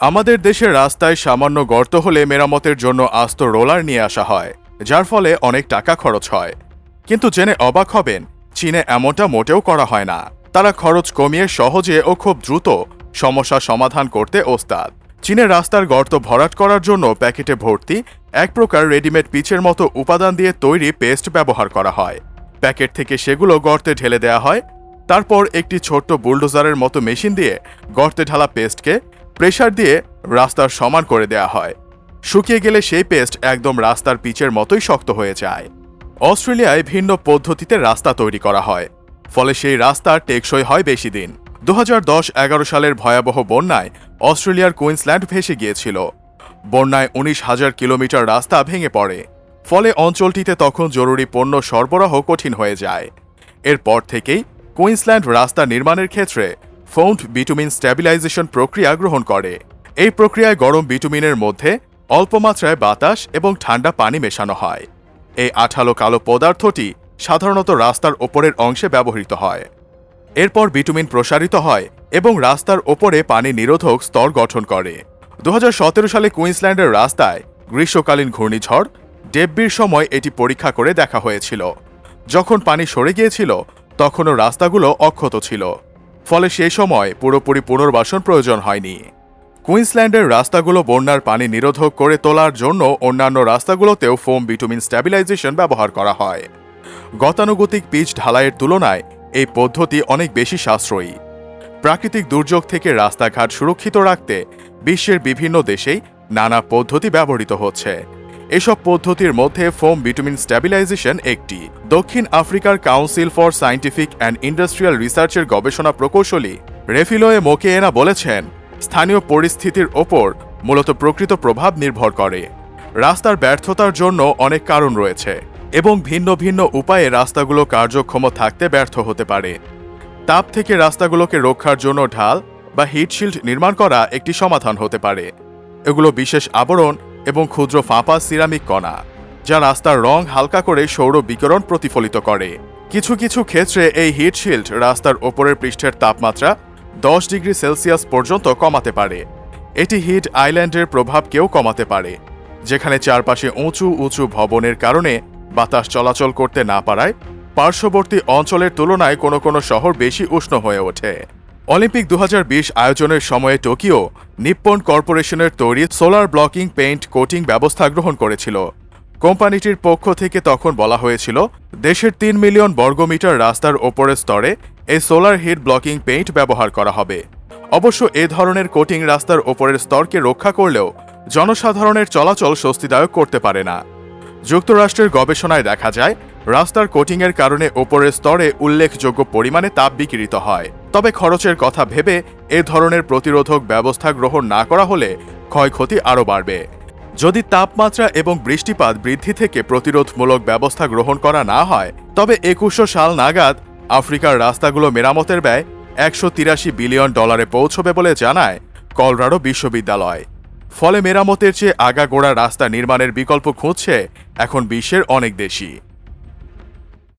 আমাদের দেশের রাস্তায় সামান্য গর্ত হলে মেরামতের জন্য আস্ত রোলার নিয়ে আসা হয়, যার ফলে অনেক টাকা খরচ হয়। কিন্তু জেনে অবাক হবেন, চীনে এমনটা মোটেও করা হয় না। তারা খরচ কমিয়ে সহজে ও খুব দ্রুত সমস্যা সমাধান করতে ওস্তাদ। চীনের রাস্তার গর্ত ভরাট করার জন্য প্যাকেটে ভর্তি, এক প্রকার রেডিমেড পিচের মতো উপাদান দিয়ে তৈরি পেস্ট ব্যবহার করা হয়। প্যাকেট থেকে সেগুলো গর্তে ঢেলে দেওয়া হয়, তারপর একটি ছোট্ট বুলডোজারের মতো মেশিন দিয়ে গর্তে ঢালা পেস্টকে প্রেসার দিয়ে রাস্তার সমান করে দেয়া হয়। শুকিয়ে গেলে সেই পেস্ট একদম রাস্তার পিচের মতোই শক্ত হয়ে যায়। অস্ট্রেলিয়ায় ভিন্ন পদ্ধতিতে রাস্তা তৈরি করা হয়, ফলে সেই রাস্তা টেকসই হয় বেশি দিন। দু এগারো সালের ভয়াবহ বন্যায় অস্ট্রেলিয়ার কুইন্সল্যান্ড ভেসে গিয়েছিল। বন্যায় উনিশ হাজার কিলোমিটার রাস্তা ভেঙে পড়ে, ফলে অঞ্চলটিতে তখন জরুরি পণ্য সরবরাহ কঠিন হয়ে যায়। এরপর থেকেই কুইন্সল্যান্ড রাস্তা নির্মাণের ক্ষেত্রে ফোন্ড বিটুমিন স্ট্যাবিলাইজেশন প্রক্রিয়া গ্রহণ করে। এই প্রক্রিয়ায় গরম বিটুমিনের মধ্যে অল্প মাত্রায় বাতাস এবং ঠান্ডা পানি মেশানো হয়। এই আঠালো কালো পদার্থটি সাধারণত রাস্তার ওপরের অংশে ব্যবহৃত হয়। এরপর বিটুমিন প্রসারিত হয় এবং রাস্তার ওপরে পানি নিরোধক স্তর গঠন করে। দু হাজার সতেরো সালে কুইন্সল্যান্ডের রাস্তায় গ্রীষ্মকালীন ঘূর্ণিঝড় ডেব্বির সময় এটি পরীক্ষা করে দেখা হয়েছিল। যখন পানি সরে গিয়েছিল, তখনও রাস্তাগুলো অক্ষত ছিল। ফলে সেই সময় পুরোপুরি পুনর্বাসন প্রয়োজন হয়নি। কুইন্সল্যান্ডের রাস্তাগুলো বন্যার পানি নিরোধক করে তোলার জন্য অন্যান্য রাস্তাগুলোতেও ফোম বিটুমিন স্ট্যাবিলাইজেশন ব্যবহার করা হয়। গতানুগতিক পিচ ঢালাইয়ের তুলনায় এই পদ্ধতি অনেক বেশি সাশ্রয়ী। প্রাকৃতিক দুর্যোগ থেকে রাস্তাঘাট সুরক্ষিত রাখতে বিশ্বের বিভিন্ন দেশেই নানা পদ্ধতি ব্যবহৃত হচ্ছে। এসব পদ্ধতির মধ্যে ফোম ভিটামিন স্ট্যাবিলাইজেশন একটি। দক্ষিণ আফ্রিকার council for scientific and industrial রিসার্চের গবেষণা প্রকৌশলী রেফিলোয়ে মোকেয়েনা বলেছেন, স্থানীয় পরিস্থিতির ওপর মূলত প্রকৃত প্রভাব নির্ভর করে। রাস্তার ব্যর্থতার জন্য অনেক কারণ রয়েছে এবং ভিন্ন ভিন্ন উপায়ে রাস্তাগুলো কার্যক্ষম থাকতে ব্যর্থ হতে পারে। তাপ থেকে রাস্তাগুলোকে রক্ষার জন্য ঢাল বা হিটশিল্ড নির্মাণ করা একটি সমাধান হতে পারে। এগুলো বিশেষ আবরণ এবং ক্ষুদ্র ফাঁপা সিরামিক কণা, যা রাস্তার রং হালকা করে সৌর বিকিরণ প্রতিফলিত করে। কিছু কিছু ক্ষেত্রে এই হিটশিল্ড রাস্তার ওপরের পৃষ্ঠের তাপমাত্রা দশ ডিগ্রি সেলসিয়াস পর্যন্ত কমাতে পারে। এটি হিট আইল্যান্ডের প্রভাবকেও কমাতে পারে, যেখানে চারপাশে উঁচু উঁচু ভবনের কারণে বাতাস চলাচল করতে না পারায় পার্শ্ববর্তী অঞ্চলের তুলনায় কোনো কোনো শহর বেশি উষ্ণ হয়ে ওঠে। অলিম্পিক দু হাজার বিশ আয়োজনের সময়ে টোকিও নিপ্পন কর্পোরেশনের তৈরি সোলার ব্লকিং পেইন্ট কোটিং ব্যবস্থা গ্রহণ করেছিল। কোম্পানিটির পক্ষ থেকে তখন বলা হয়েছিল, দেশের তিন মিলিয়ন বর্গমিটার রাস্তার ওপরের স্তরে এই সোলার হিট ব্লকিং পেইন্ট ব্যবহার করা হবে। অবশ্য এ ধরনের কোটিং রাস্তার ওপরের স্তরকে রক্ষা করলেও জনসাধারণের চলাচল স্বস্তিদায়ক করতে পারে না। যুক্তরাষ্ট্রের গবেষণায় দেখা যায়, রাস্তার কোটিংয়ের কারণে ওপরের স্তরে উল্লেখযোগ্য পরিমাণে তাপ বিকিরিত হয়। তবে খরচের কথা ভেবে এ ধরনের প্রতিরোধক ব্যবস্থা গ্রহণ না করা হলে ক্ষয়ক্ষতি আরও বাড়বে। যদি তাপমাত্রা এবং বৃষ্টিপাত বৃদ্ধি থেকে প্রতিরোধমূলক ব্যবস্থা গ্রহণ করা না হয়, তবে একুশশো সাল নাগাদ আফ্রিকার রাস্তাগুলো মেরামতের ব্যয় একশো তিরাশি বিলিয়ন ডলারে পৌঁছবে বলে জানায় কলরাডো বিশ্ববিদ্যালয়। ফলে মেরামতের চেয়ে আগাগোড়া রাস্তা নির্মাণের বিকল্প খুঁজছে এখন বিশ্বের অনেক দেশই।